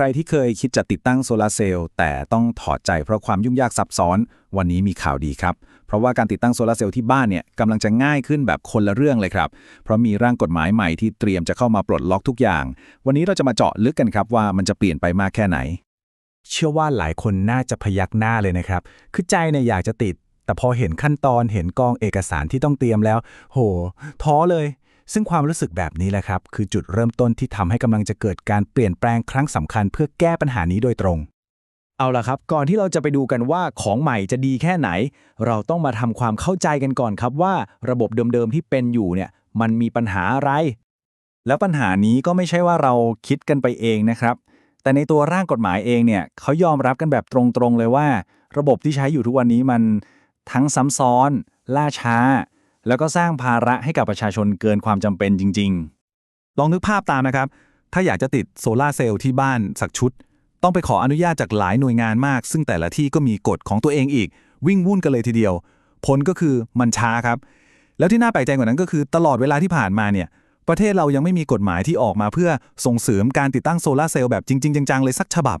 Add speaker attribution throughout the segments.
Speaker 1: ใครที่เคยคิดจะติดตั้งโซลาร์เซลล์แต่ต้องถอดใจเพราะความยุ่งยากซับซ้อน วันนี้มีข่าวดีครับ เพราะว่าการติดตั้งโซลาร์เซลล์ที่บ้านเนี่ยกำลังจะง่ายขึ้นแบบคนละเรื่องเลยครับ เพราะมีร่างกฎหมายใหม่ที่เตรียมจะเข้ามาปลดล็อกทุกอย่าง วันนี้เราจะมาเจาะลึกกันครับว่ามันจะเปลี่ยนไปมากแค่ไหน
Speaker 2: เชื่อว่าหลายคนน่าจะพยักหน้าเลยนะครับ คือใจเนี่ยอยากจะติด แต่พอเห็นขั้นตอนเห็นกองเอกสารที่ต้องเตรียมแล้ว โห ท้อเลย ซึ่งความรู้สึกแบบนี้แหละครับ คือจุดเริ่มต้นที่ทำให้กำลังจะเกิดการเปลี่ยนแปลงครั้งสำคัญ เพื่อแก้ปัญหานี้โดยตรง
Speaker 3: เอาล่ะครับ ก่อนที่เราจะไปดูกันว่าของใหม่จะดีแค่ไหน เราต้องมาทำความเข้าใจกันก่อนครับว่าระบบเดิมๆที่เป็นอยู่เนี่ยมันมีปัญหาอะไร
Speaker 1: แล้วปัญหานี้ก็ไม่ใช่ว่าเราคิดกันไปเองนะครับ แต่ในตัวร่างกฎหมายเองเนี่ยเขายอมรับกันแบบตรงๆเลยว่า ระบบที่ใช้อยู่ทุกวันนี้มันทั้งซ้ำซ้อน ล่าช้า แล้วก็สร้างภาระให้กับประชาชนเกินความจำเป็นจริง ๆ
Speaker 2: ลองนึกภาพตามนะครับ ถ้าอยากจะติดโซลาเซลล์ที่บ้านสักชุด ต้องไปขออนุญาตจากหลายหน่วยงานมาก ซึ่งแต่ละที่ก็มีกฎของตัวเองอีก วิ่งวุ่นกันเลยทีเดียว ผลก็คือมันช้าครับ แล้วที่น่าแปลกใจกว่านั้นก็คือ ตลอดเวลาที่ผ่านมาเนี่ยประเทศเรายังไม่มีกฎหมายที่ออกมาเพื่อส่งเสริมการติดตั้งโซลาเซลล์แบบจริง ๆ จังๆเลยสักฉบับ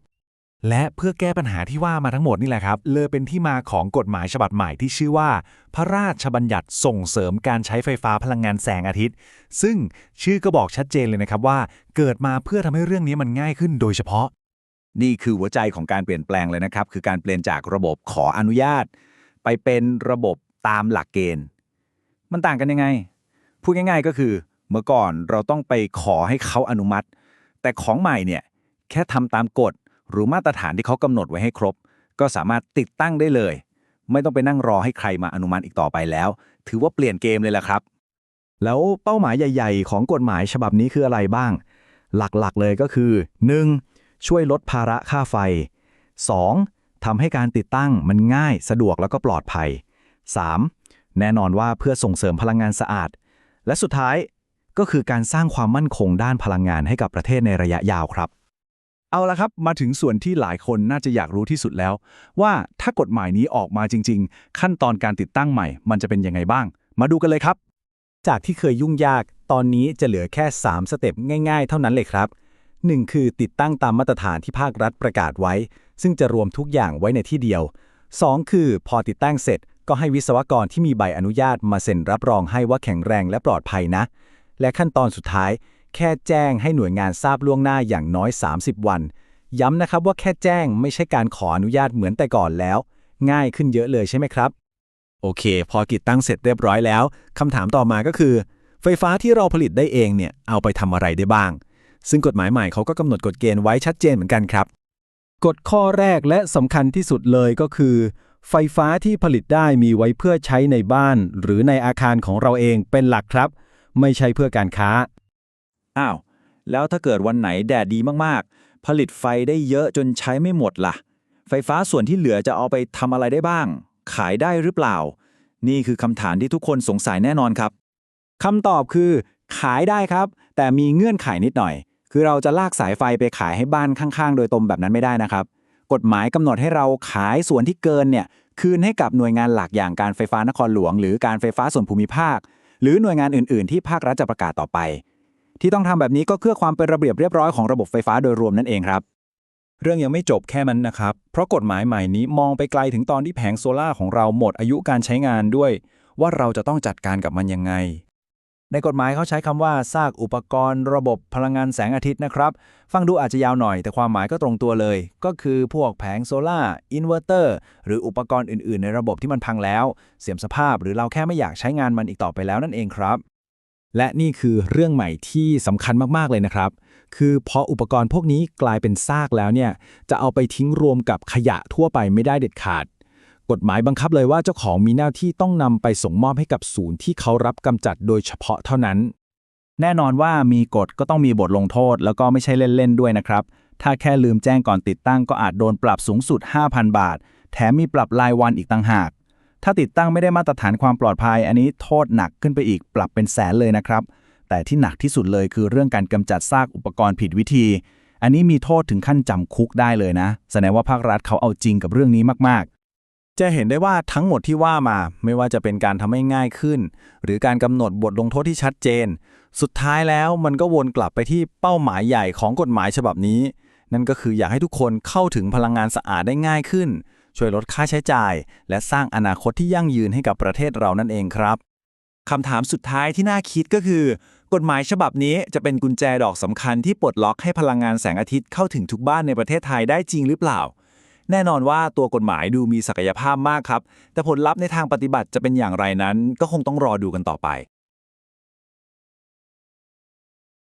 Speaker 2: และเพื่อแก้ปัญหาที่ว่ามาทั้งหมดนี่แหละครับ เลยเป็นที่มาของกฎหมายฉบับใหม่ที่ชื่อว่า พระราชบัญญัติส่งเสริมการใช้ไฟฟ้าพลังงานแสงอาทิตย์ ซึ่งชื่อก็บอกชัดเจนเลยนะครับว่า เกิดมาเพื่อทำให้เรื่องนี้มันง่ายขึ้นโดยเฉพาะ
Speaker 1: นี่คือหัวใจของการเปลี่ยนแปลงเลยนะครับ คือการเปลี่ยนจากระบบขออนุญาต ไปเป็นระบบตามหลักเกณฑ์ มันต่างกันยังไง พูดง่าย ๆ ก็คือ เมื่อก่อนเราต้องไปขอให้เขาอนุมัติ แต่ของใหม่เนี่ยแค่ทำตามกฎ หรือมาตรฐานที่เขากำหนดไว้ให้ครบ ก็สามารถติดตั้งได้เลย ไม่ต้องไปนั่งรอให้ใครมาอนุมัติอีกต่อไปแล้ว ถือว่าเปลี่ยนเกมเลยล่ะครับ
Speaker 3: แล้วเป้าหมายใหญ่ ๆ ของกฎหมายฉบับนี้คืออะไรบ้าง หลักๆเลยก็คือ 1. ช่วยลดภาระค่าไฟ 2. ทำให้การติดตั้งมันง่ายสะดวกแล้วก็ปลอดภัย 3. แน่นอนว่าเพื่อส่งเสริมพลังงานสะอาด และสุดท้ายก็คือการสร้างความมั่นคงด้านพลังงานให้กับประเทศในระยะยาวครับ
Speaker 2: เอาละครับ มาถึงส่วนที่หลายคนน่าจะอยากรู้ที่สุดแล้ว ว่าถ้ากฎหมายนี้ออกมาจริง ๆ ขั้นตอนการติดตั้งใหม่ มันจะเป็นยังไงบ้าง มาดูกันเลยครับ
Speaker 3: จากที่เคยยุ่งยาก ตอนนี้จะเหลือแค่ 3 สเต็ปง่าย ๆ เท่านั้นเลยครับ 1. คือติดตั้งตามมาตรฐานที่ภาครัฐประกาศไว้ ซึ่งจะรวมทุกอย่างไว้ในที่เดียว 2. คือพอติดตั้งเสร็จ ก็ให้วิศวกรที่มีใบอนุญาตมาเซ็นรับรองให้ว่าแข็งแรงและปลอดภัยนะ และขั้นตอนสุดท้าย แค่แจ้งให้หน่วยงานทราบล่วงหน้าอย่างน้อย 30 วัน ย้ำนะครับว่าแค่แจ้งไม่ใช่การขออนุญาตเหมือนแต่ก่อนแล้ว ง่ายขึ้นเยอะเลยใช่ไหมครับ
Speaker 2: โอเค พอติดตั้งเสร็จเรียบร้อยแล้วคำถามต่อมาก็คือ ไฟฟ้าที่เราผลิตได้เองเนี่ยเอาไปทำอะไรได้บ้าง ซึ่งกฎหมายใหม่เขาก็กำหนดกฎเกณฑ์ไว้ชัดเจนเหมือนกันครับ
Speaker 3: กฎข้อแรกและสำคัญที่สุดเลยก็คือ ไฟฟ้าที่ผลิตได้มีไว้เพื่อใช้ในบ้าน หรือในอาคารของเราเองเป็นหลักครับ ไม่ใช่เพื่อการค้า
Speaker 1: อ้าว แล้วถ้าเกิดวันไหนแดดดีมากๆ ผลิตไฟได้เยอะจนใช้ไม่หมดล่ะ ไฟฟ้าส่วนที่เหลือจะเอาไปทำอะไรได้บ้าง ขายได้หรือเปล่า นี่คือคำถามที่ทุกคนสงสัยแน่นอนครับคำตอบคือ ขายได้ครับ แต่มีเงื่อนไขนิดหน่อย คือเราจะลากสายไฟไปขายให้บ้านข้างๆ โดยตรงแบบนั้นไม่ได้นะครับ กฎหมายกำหนดให้เราขายส่วนที่เกินเนี่ยคืนให้กับหน่วยงานหลักอย่างการไฟฟ้านครหลวง หรือการไฟฟ้าส่วนภูมิภาค หรือหน่วยงานอื่น ๆ ที่ภาครัฐจะประกาศต่อไป ที่ต้องทำแบบนี้ก็เพื่อความเป็นระเบียบเรียบร้อยของระบบไฟฟ้าโดยรวมนั่นเองครับ
Speaker 2: เรื่องยังไม่จบแค่นั้นนะครับ เพราะกฎหมายใหม่นี้มองไปไกลถึงตอนที่แผงโซล่าของเราหมดอายุการใช้งานด้วย ว่าเราจะต้องจัดการกับมันยังไง
Speaker 3: ในกฎหมายเขาใช้คำว่าซากอุปกรณ์ ระบบพลังงานแสงอาทิตย์นะครับ ฟังดูอาจจะยาวหน่อยแต่ความหมายก็ตรงตัวเลย ก็คือพวกแผงโซล่าอินเวอร์เตอร์หรืออุปกรณ์อื่น ๆ ในระบบที่มันพังแล้ว เสื่อมสภาพหรือเราแค่ไม่อยากใช้งานมันอีกต่อไปแล้วนั่นเองครับ และนี่คือเรื่องใหม่ที่สำคัญมากๆเลยนะครับ คือพออุปกรณ์พวกนี้กลายเป็นซากแล้วเนี่ย จะเอาไปทิ้งรวมกับขยะทั่วไปไม่ได้เด็ดขาด กฎหมายบังคับเลยว่าเจ้าของมีหน้าที่ต้องนำไปส่งมอบให้กับศูนย์ที่เขารับกำจัดโดยเฉพาะเท่านั้น แน่นอนว่ามีกฎก็ต้องมีบทลงโทษ แล้วก็ไม่ใช่เล่นๆด้วยนะครับ ถ้าแค่ลืมแจ้งก่อนติดตั้งก็อาจโดนปรับสูงสุด 5,000 บาท แถมมีปรับรายวันอีกต่างหาก ถ้าติดตั้งไม่ได้มาตรฐานความปลอดภัย อันนี้โทษหนักขึ้นไปอีกปรับเป็นแสนเลยนะครับ แต่ที่หนักที่สุดเลยคือเรื่องการกำจัดซากอุปกรณ์ผิดวิธี อันนี้มีโทษถึงขั้นจำคุกได้เลยนะ แสดงว่าภาครัฐเขาเอาจริงกับเรื่องนี้มาก ๆ จะเห็นได้ว่าทั้งหมดที่ว่ามา ไม่ว่าจะเป็นการทำให้ง่ายขึ้น หรือการกำหนดบทลงโทษที่ชัดเจน สุดท้ายแล้วมันก็วนกลับไปที่เป้าหมายใหญ่ของกฎหมายฉบับนี้
Speaker 2: นั่นก็คืออยากให้ทุกคนเข้าถึงพลังงานสะอาดได้ง่ายขึ้น ช่วยลดค่าใช้จ่าย และสร้างอนาคตที่ยั่งยืนให้กับประเทศเรานั่นเองครับ
Speaker 1: คำถามสุดท้ายที่น่าคิดก็คือ กฎหมายฉบับนี้จะเป็นกุญแจดอกสำคัญที่ปลดล็อกให้พลังงานแสงอาทิตย์เข้าถึงทุกบ้านในประเทศไทยได้จริงหรือเปล่า แน่นอนว่าตัวกฎหมายดูมีศักยภาพมากครับ แต่ผลลัพธ์ในทางปฏิบัติจะเป็นอย่างไรนั้น ก็คงต้องรอดูกันต่อไป